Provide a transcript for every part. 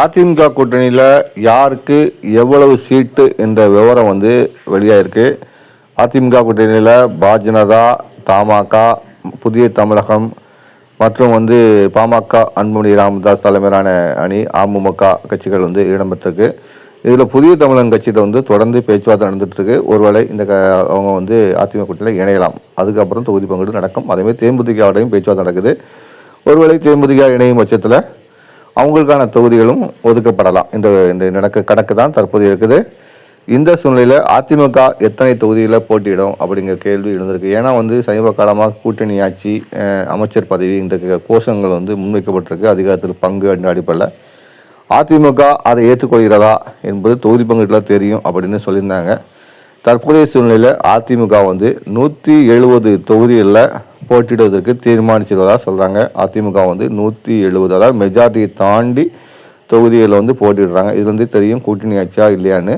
அதிமுக கூட்டணியில் யாருக்கு எவ்வளவு சீட்டு என்ற விவரம் வந்து வெளியாயிருக்கு? அதிமுக கூட்டணியில் பாஜனதா தமாக புதிய தமிழகம் மற்றும் வந்து பாமக அன்புமணி ராமதாஸ் தலைமையிலான அணி அமமுக கட்சிகள் வந்து இடம்பெற்றிருக்கு. இதில் புதிய தமிழகம் கட்சியிட்ட வந்து தொடர்ந்து பேச்சுவார்த்தை நடந்துகிட்ருக்கு ஒருவேளை இந்த க அவங்க வந்து அதிமுக கூட்டணியில் இணையலாம். அதுக்கப்புறம் தொகுதி பங்கீடு நடக்கும். அதேமாதிரி தேமுதிகாவோடையும் பேச்சுவார்த்தை நடக்குது. ஒருவேளை தேமுதிக இணையும் பட்சத்தில் அவங்களுக்கான தொகுதிகளும் ஒதுக்கப்படலாம். இந்த இந்த நடக்க கணக்கு தான் தற்போது இருக்குது. இந்த சூழ்நிலையில் அதிமுக எத்தனை தொகுதியில் போட்டியிடும் அப்படிங்கிற கேள்வி எழுந்திருக்கு. ஏன்னா வந்து சமீப காலமாக கூட்டணி ஆட்சி அமைச்சர் பதவி இந்த கோஷங்கள் வந்து முன்வைக்கப்பட்டிருக்கு. அதிகாரத்தில் பங்கு என்ற அடிப்படையில். அதிமுக அதை ஏற்றுக்கொள்கிறதா என்பது தொகுதி பங்கீட்டில் தெரியும் அப்படின்னு சொல்லியிருந்தாங்க. தற்போதைய சூழ்நிலையில் அதிமுக வந்து நூற்றி எழுபது தொகுதிகளில் போட்டியிடுவதற்கு தீர்மானிச்சிருவதாக சொல்கிறாங்க அதிமுக வந்து நூற்றி எழுபது அதாவது மெஜாரிட்டியை தாண்டி தொகுதிகளில் வந்து போட்டிடுறாங்க இது வந்து தெரியும் கூட்டணி ஆட்சியா இல்லையான்னு.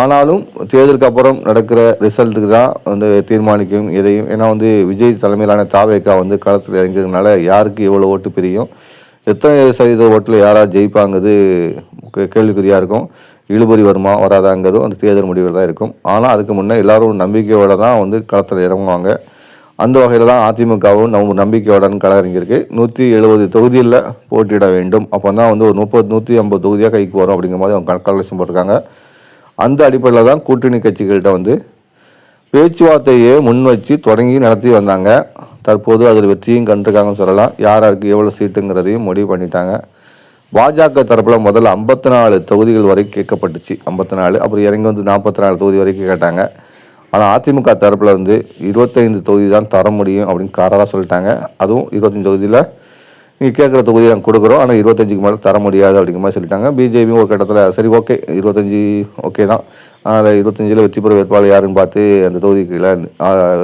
ஆனாலும் தேர்தலுக்கு அப்புறம் நடக்கிற ரிசல்ட்டுக்கு தான் வந்து தீர்மானிக்கும் எதையும். ஏன்னா வந்து விஜய் தலைமையிலான தாவேக்கா வந்து களத்தில் இறங்கிறதுனால யாருக்கு எவ்வளோ ஓட்டு பிரியும்? எத்தனை சதவீத ஓட்டில் யாராவது ஜெயிப்பாங்கிறது கேள்விக்குறியாக இருக்கும். இழுபறி வருமா வராதாங்கிறதும் அந்த தேர்தல் முடிவில் தான் இருக்கும். ஆனால் அதுக்கு முன்னே எல்லோரும் நம்பிக்கையோடு தான் வந்து களத்தில் இறங்குவாங்க. அந்த வகையில் தான் அதிமுகவும் நம்ம நம்பிக்கையுடன் கள நூற்றி எழுபது தொகுதியில் போட்டியிட வேண்டும். அப்போ தான் வந்து ஒரு முப்பது நூற்றி ஐம்பது தொகுதியாக கைக்கு வரும் அப்படிங்கிற மாதிரி அவங்க கால்குலேஷன் போட்டிருக்காங்க. அந்த அடிப்படையில் தான் கூட்டணி கட்சிகள்கிட்ட வந்து பேச்சுவார்த்தையை முன் வச்சு தொடங்கி நடத்தி வந்தாங்க. தற்போது அதில் வெற்றியும் கண்டிருக்காங்கன்னு சொல்லலாம். யார் யாருக்கு எவ்வளோ சீட்டுங்கிறதையும் முடிவு பண்ணிட்டாங்க. பாஜக தரப்பில் முதல்ல ஐம்பத்தி நாலு தொகுதிகள் வரைக்கும் கேட்கப்பட்டுச்சு. ஐம்பத்தி நாலு அப்புறம் இறங்கி வந்து நாற்பத்தி நாலு தொகுதி வரைக்கும் கேட்டாங்க. ஆனால் அதிமுக தரப்பில் வந்து இருபத்தைந்து தொகுதி தான் தர முடியும் அப்படின்னு காரராக சொல்லிட்டாங்க. அதுவும் இருபத்தஞ்சு தொகுதியில் நீங்கள் கேட்குற தொகுதி நாங்கள் கொடுக்குறோம். ஆனால் இருபத்தஞ்சுக்கு மேலே தர முடியாது அப்படிங்கிற மாதிரி சொல்லிட்டாங்க. பிஜேபியும் ஒரு கட்டத்தில் சரி ஓகே இருபத்தஞ்சி ஓகே தான். அதில் இருபத்தஞ்சில் வெற்றி பெற வேட்பாளர் யாருன்னு பார்த்து அந்த தொகுதிக்குள்ள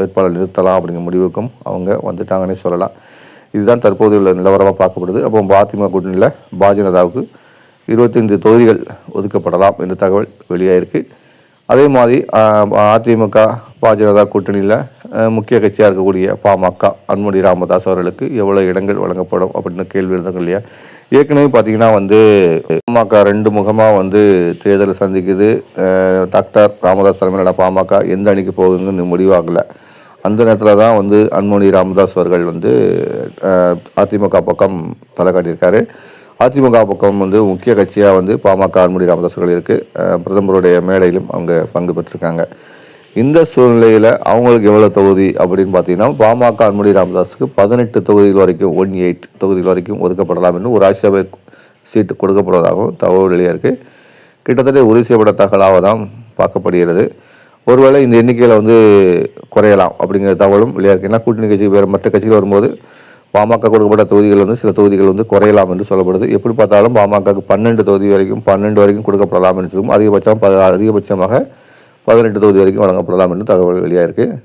வேட்பாளர் நிறுத்தலாம் அப்படிங்கிற முடிவுக்கும் அவங்க வந்துட்டாங்கன்னே சொல்லலாம். இதுதான் தற்போது உள்ள நிலவரமாக பார்க்கப்படுது. அப்போ அதிமுக கூட்டணியில் பாஜனதாவுக்கு இருபத்தைந்து தொகுதிகள் ஒதுக்கப்படலாம் என்ற தகவல் வெளியாகிருக்கு அதே மாதிரி அதிமுக பாஜக கூட்டணியில் முக்கிய கட்சியாக இருக்கக்கூடிய பாமக அன்முடி ராமதாஸ் அவர்களுக்கு எவ்வளோ இடங்கள் வழங்கப்படும் அப்படின்னு கேள்வி இருந்தாங்க இல்லையா? ஏற்கனவே பார்த்தீங்கன்னா வந்து பாமக ரெண்டு முகமாக வந்து தேர்தலை சந்திக்குது. டாக்டர் ராமதாஸ் தலைமையிலான பாமக எந்த அணிக்கு போகுதுன்னு முடிவாகலை. அந்த நேரத்தில் தான் வந்து அன்புமணி ராமதாஸ் அவர்கள் வந்து அதிமுக பக்கம் தலை காட்டியிருக்காரு. அதிமுக பக்கம் வந்து முக்கிய கட்சியாக வந்து பாமக அன்புமணி ராமதாஸ் இருக்குது பிரதமருடைய மேடையிலும் அவங்க பங்கு பெற்றிருக்காங்க. இந்த சூழ்நிலையில் அவங்களுக்கு எவ்வளோ தொகுதி அப்படின்னு பார்த்தீங்கன்னா பாமக அன்முடி ராமதாஸுக்கு பதினெட்டு தொகுதிகள் வரைக்கும் ஒன் எயிட் தொகுதிகள் வரைக்கும் ஒதுக்கப்படலாம் என்று ஒரு ராஜ்யசபை சீட்டு கொடுக்கப்படுவதாகவும் தகவல் வெளியாக இருக்குது கிட்டத்தட்ட உறுதி செய்யப்பட்ட தகவலாக தான் பார்க்கப்படுகிறது. ஒருவேளை இந்த எண்ணிக்கையில் வந்து குறையலாம் அப்படிங்கிற தகவலும் வெளியாக இருக்குது ஏன்னா கூட்டணி கட்சி வேறு மற்ற கட்சிகள் வரும்போது பாமக கொடுக்கப்பட்ட தொகுதிகள் வந்து சில தொகுதிகள் வந்து குறையலாம் என்று சொல்லப்படுது. எப்படி பார்த்தாலும் பாமகக்கு பன்னெண்டு தொகுதி வரைக்கும் பன்னெண்டு வரைக்கும் கொடுக்கப்படலாம் என்று சொல்லும். அதிகபட்சம் ப அதிகபட்சமாக பதினெட்டு தொகுதி வரைக்கும் வழங்கப்படலாம் என்று தகவல் வெளியாக இருக்குது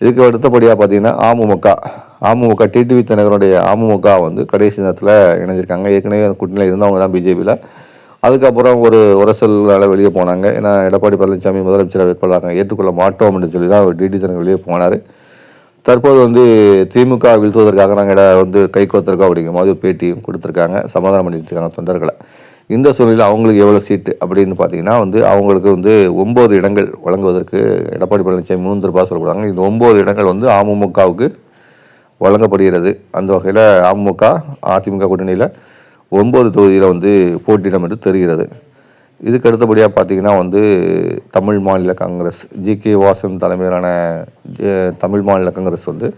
இதுக்கு அடுத்தபடியாக பார்த்தீங்கன்னா அமமுக அமமுக டிடிவி தினகரனுடைய அமமுக வந்து கடைசி நேரத்தில் இணைஞ்சிருக்காங்க. ஏற்கனவே அந்த கூட்டணியில் இருந்தவங்க தான் பிஜேபியில். அதுக்கப்புறம் ஒரு உரசல்னால வெளியே போனாங்க. ஏன்னா எடப்பாடி பழனிசாமி முதலமைச்சர் வேட்பாளராக ஏற்றுக்கொள்ள மாட்டோம் என்று சொல்லி தான் டிடி தினகரன் வெளியே போனார். தற்போது வந்து திமுக வீழ்த்துவதற்காக நாங்கள் வந்து கை கோத்திருக்கோம் அப்படிங்கிற மாதிரி ஒரு பேட்டியும் கொடுத்துருக்காங்க. சமாதானம் பண்ணிட்டு இருக்காங்க தொண்டர்களை. இந்த சூழ்நிலையில் அவங்களுக்கு எவ்வளோ சீட்டு அப்படின்னு பார்த்தீங்கன்னா வந்து அவங்களுக்கு வந்து ஒம்பது இடங்கள் வழங்குவதற்கு எடப்பாடி பழனிசாமி மூன்று சொல்லப்படுறாங்க இந்த ஒம்பது இடங்கள் வந்து அமமுகவுக்கு வழங்கப்படுகிறது. அந்த வகையில் அமமுக அதிமுக கூட்டணியில் ஒம்பது தொகுதியில் வந்து போட்டியிடம் என்று தெரிகிறது. இதுக்கு அடுத்தபடியாக பார்த்தீங்கன்னா வந்து தமிழ் மாநில காங்கிரஸ் ஜி. கே. வாசன் தலைமையிலான தமிழ் மாநில காங்கிரஸ் வந்து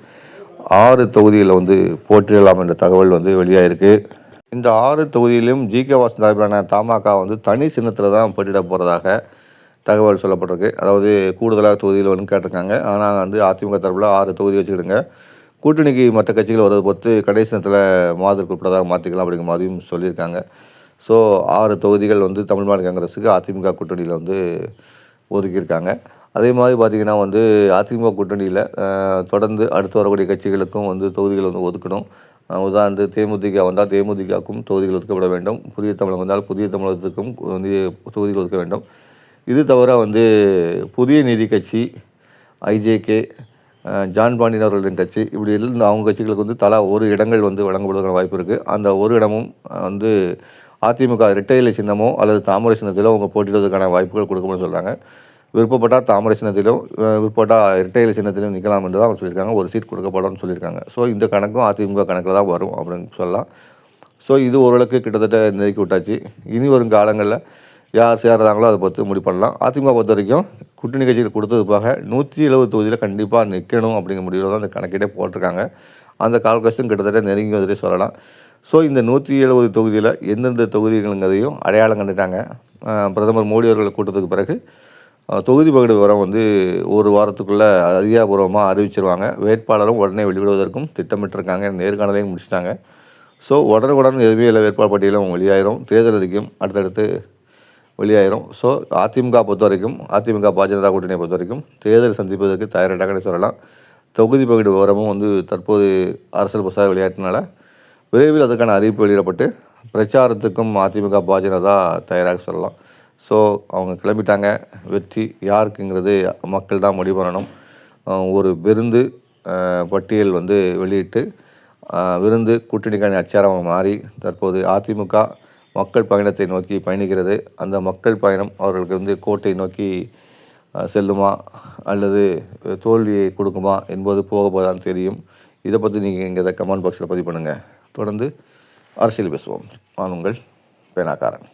ஆறு தொகுதியில் வந்து போட்டியிடலாம் என்ற தகவல் வந்து வெளியாகிருக்கு இந்த ஆறு தொகுதியிலும் ஜி. கே. வாசன் தலைமையிலான தமாக வந்து தனி சின்னத்தில் தான் போட்டியிட போகிறதாக தகவல் சொல்லப்பட்டிருக்கு. அதாவது கூடுதலாக தொகுதியில் வந்து கேட்டிருக்காங்க. ஆனால் வந்து அதிமுக தரப்பில் ஆறு தொகுதி வச்சுக்கிடுங்க. கூட்டணிக்கு மற்ற கட்சிகள் வரதை பொறுத்து கடைசி நேரத்தில் மாதிரி குறிப்பிட்டதாக மாற்றிக்கலாம் அப்படிங்கிற மாதிரியும் சொல்லியிருக்காங்க. ஸோ ஆறு தொகுதிகள் வந்து தமிழ் மாநில காங்கிரஸுக்கு அதிமுக கூட்டணியில் வந்து ஒதுக்கியிருக்காங்க. அதே மாதிரி பார்த்திங்கன்னா வந்து அதிமுக கூட்டணியில் தொடர்ந்து அடுத்து வரக்கூடிய கட்சிகளுக்கும் வந்து தொகுதிகள் வந்து ஒதுக்கணும். உதாரணத்து தேமுதிக வந்தால் தேமுதிகவுக்கும் தொகுதிகள் ஒதுக்கப்பட வேண்டும். புதிய தமிழகம் வந்தால் புதிய தமிழகத்துக்கும் வந்து தொகுதிகள் ஒதுக்க வேண்டும். இது தவிர வந்து புதிய நீதி கட்சி ஐஜேகே ஜான் பாண்டியன் அவர்களின் கட்சி இப்படி இருந்து அவங்க கட்சிகளுக்கு வந்து தலா ஒரு இடங்கள் வந்து வழங்கப்படுவதற்கான வாய்ப்பு இருக்குது அந்த ஒரு இடமும் வந்து அதிமுக இரட்டையிலை சின்னமோ அல்லது தாமரை சின்னத்திலோ அவங்க போட்டிடுவதற்கான வாய்ப்புகள் கொடுக்கும்னு சொல்கிறாங்க விருப்பப்பட்டால் தாமரை சின்னத்திலும் விருப்பப்பட்டால் இரட்டை சின்னத்திலும் நிற்கலாம் என்று தான் அவங்க சொல்லியிருக்காங்க. ஒரு சீட் கொடுக்கப்படும்னு சொல்லியிருக்காங்க. ஸோ இந்த கணக்கும் அதிமுக கணக்கில் தான் வரும் அப்படின்னு சொல்லலாம். ஸோ இது ஓரளவுக்கு கிட்டத்தட்ட நெருக்கி விட்டாச்சு. இனி வரும் காலங்களில் யார் சேர்றாங்களோ அதை பொறுத்து முடிவு பண்ணலாம். அதிமுக பொறுத்த வரைக்கும் கூட்டணி கட்சிகள் கொடுத்தது போக நூற்றி எழுபது தொகுதியில் கண்டிப்பாக நிற்கணும் அப்படிங்கிற முடிவில் தான் அந்த கணக்கிட்டே போட்டிருக்காங்க. அந்த கால்குலேஷன் கிட்டத்தட்ட நெருங்கி வந்துட்டே சொல்லலாம். ஸோ இந்த நூற்றி எழுபது தொகுதியில் எந்தெந்த தொகுதிகளுங்கிறதையும் அடையாளம் கண்டுட்டாங்க. பிரதமர் மோடி அவர்கள் கூட்டத்துக்கு பிறகு தொகுதி பகிர்வு விவரம் வந்து ஒரு வாரத்துக்குள்ளே அதிகாரபூர்வமாக அறிவிச்சிருவாங்க. வேட்பாளரும் உடனே வெளியிடுவதற்கும் திட்டமிட்டிருக்காங்க. நேர்காணலையும் முடிச்சிட்டாங்க. ஸோ உடனுக்குடன் எதுவுமே இல்லை வேட்பாளர் பட்டியலும் வெளியாயிரும். தேர்தல் அறிக்கையும் அடுத்தடுத்து வெளியாயிரும். ஸோ அதிமுக பொறுத்த வரைக்கும் அதிமுக பாஜக கூட்டணியை பொறுத்த வரைக்கும் தேர்தல் சந்திப்பதற்கு தயாரிட்டாங்கன்னு சொல்லலாம். தொகுதி பகிர்வு விவரமும் வந்து தற்போது அரசியல் புஸ்தக விளையாட்டினால விரைவில் அதுக்கான அறிவிப்பு வெளியிடப்பட்டு பிரச்சாரத்துக்கும் அதிமுக பாஜக தயாராக சொல்லலாம். ஸோ அவங்க கிளம்பிட்டாங்க. வெற்றி யாருக்குங்கிறது மக்கள் தான் முடிவு பண்ணணும். ஒரு விருந்து பட்டியல் வந்து வெளியிட்டு விருந்து கூட்டணிக்கான அச்சாரமாக மாறி தற்போது அதிமுக மக்கள் பயணத்தை நோக்கி பயணிக்கிறது. அந்த மக்கள் பயணம் அவர்களுக்கு வந்து கோட்டை நோக்கி செல்லுமா? அல்லது தோல்வியை கொடுக்குமா? என்பது போக போதான் தெரியும். இதை பற்றி நீங்கள் இங்கே கமெண்ட் பாக்ஸில் பதிவு பண்ணுங்கள் தொடர்ந்து அரசியல் பேசுவோம். நான் உங்கள் பேனாக்காரன்.